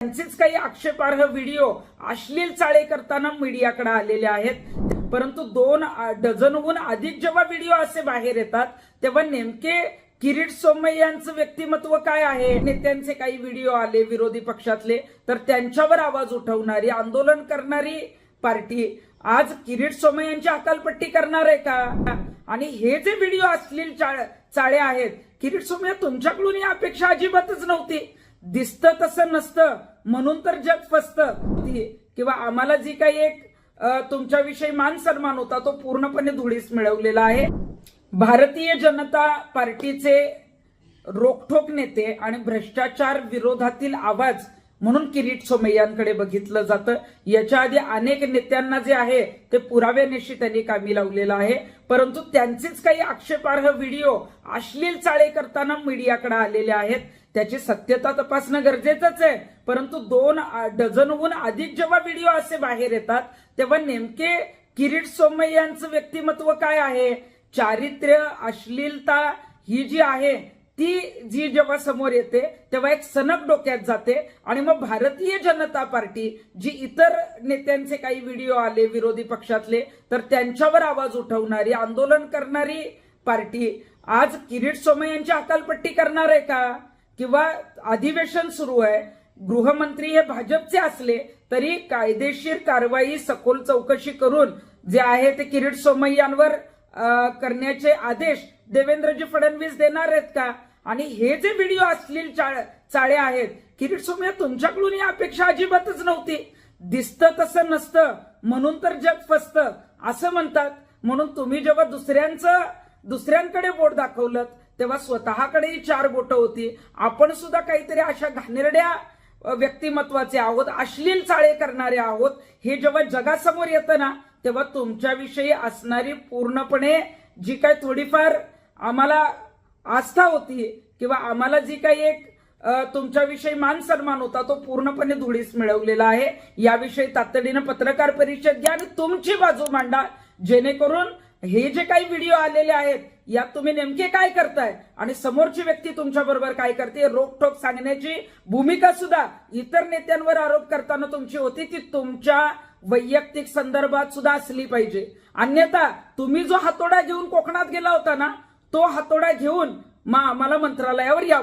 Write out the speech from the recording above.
त्यांचेच काही आक्षेपार्ह व्हिडिओ अश्लील चाळे करताना मीडियाकडे आलेले आहेत. परंतु दोन डझनहून अधिक जेव्हा व्हिडिओ असे बाहेर येतात तेव्हा नेमके किरीट सोमय यांचं व्यक्तिमत्व काय आहे? नेत्यांचे काही व्हिडिओ आले विरोधी पक्षातले तर त्यांच्यावर आवाज उठवणारी आंदोलन करणारी पार्टी. आज किरीट सोमय यांची अकालपट्टी करणार आहे का? आणि हे जे व्हिडिओ असलेले चाळे आहेत किरीट सोमय तुमच्याकडून ही अपेक्षा अजिबातच नव्हती. दिसतं तसं नसतं. म्हणून तर जग फसतं. किंवा आम्हाला जी काही एक तुमच्याविषयी मान सन्मान होता तो पूर्णपणे धुळीस मिळवलेला आहे. भारतीय जनता पार्टीचे रोखठोक नेते आणि भ्रष्टाचार विरोधातील आवाज म्हणून किरीट सोमय्यांकडे बघितलं जातं. याच्या आधी अनेक नेत्यांना जे आहे ते पुराव्यानिशी त्यांनी कामी लावलेलं आहे. परंतु त्यांचेच काही आक्षेपार्ह व्हिडिओ अश्लील चाळे करताना मीडियाकडे आलेले आहेत. त्याची सत्यता तपासणं गरजेचंच आहे. परंतु दोन डझनहून अधिक जेव्हा व्हिडिओ असे बाहेर येतात तेव्हा नेमके किरीट सोमय्य यांचं व्यक्तिमत्व काय आहे? चारित्र्य अश्लीलता ही जी आहे ती जी जेव्हा समोर येते तेव्हा एक सनक डोक्यात जाते आणि मग भारतीय जनता पार्टी जी इतर नेत्यांचे काही व्हिडिओ आले विरोधी पक्षातले तर त्यांच्यावर आवाज उठवणारी आंदोलन करणारी पार्टी आज किरीट सोमय यांची अकालपट्टी करणार आहे का? किंवा अधिवेशन सुरू आहे गृहमंत्री हे भाजपचे असले तरी कायदेशीर कारवाई सखोल चौकशी करून जे आहे ते किरीट सोमय्यांवर करण्याचे आदेश देवेंद्रजी फडणवीस देणार आहेत का? आणि हे जे व्हिडिओ असलेले चाळे आहेत किरीट सोमय्या तुमच्याकडून ही अपेक्षा अजिबातच नव्हती. दिसतं तसं नसतं म्हणून तर जग फसतं असं म्हणतात. म्हणून तुम्ही जेव्हा दुसऱ्यांचं दुसऱ्यांकडे बोट दाखवलं तेव्हा स्वतःकडेही चार बोट होती. आपण सुद्धा काहीतरी अशा घाणेरड्या व्यक्तिमत्वाचे आहोत अश्लील चाळे करणारे आहोत. हे जेव्हा जगासमोर येतं ना तेव्हा तुमच्याविषयी असणारी पूर्णपणे जी काय थोडीफार आम्हाला आस्था होती किंवा आम्हाला जी काही एक तुमच्याविषयी मान सन्मान होता तो पूर्णपणे धुळीस मिळवलेला आहे. याविषयी तातडीनं पत्रकार परिषद घ्या आणि तुमची बाजू मांडा. जेणेकरून हे जे काही व्हिडिओ आलेले आहेत यात तुम्ही नेमके काय करताय? आणि समोरची व्यक्ती तुमच्या बरोबर काय करते? रोकटोक सांगण्याची भूमिका सुद्धा इतर नेत्यांवर आरोप करताना तुमची होती ती तुमच्या वैयक्तिक संदर्भात सुद्धा असली पाहिजे. अन्यथा तुम्ही जो हातोडा घेऊन कोकणात गेला होता ना तो हातोडा घेऊन मग आम्हाला मंत्रालयावर या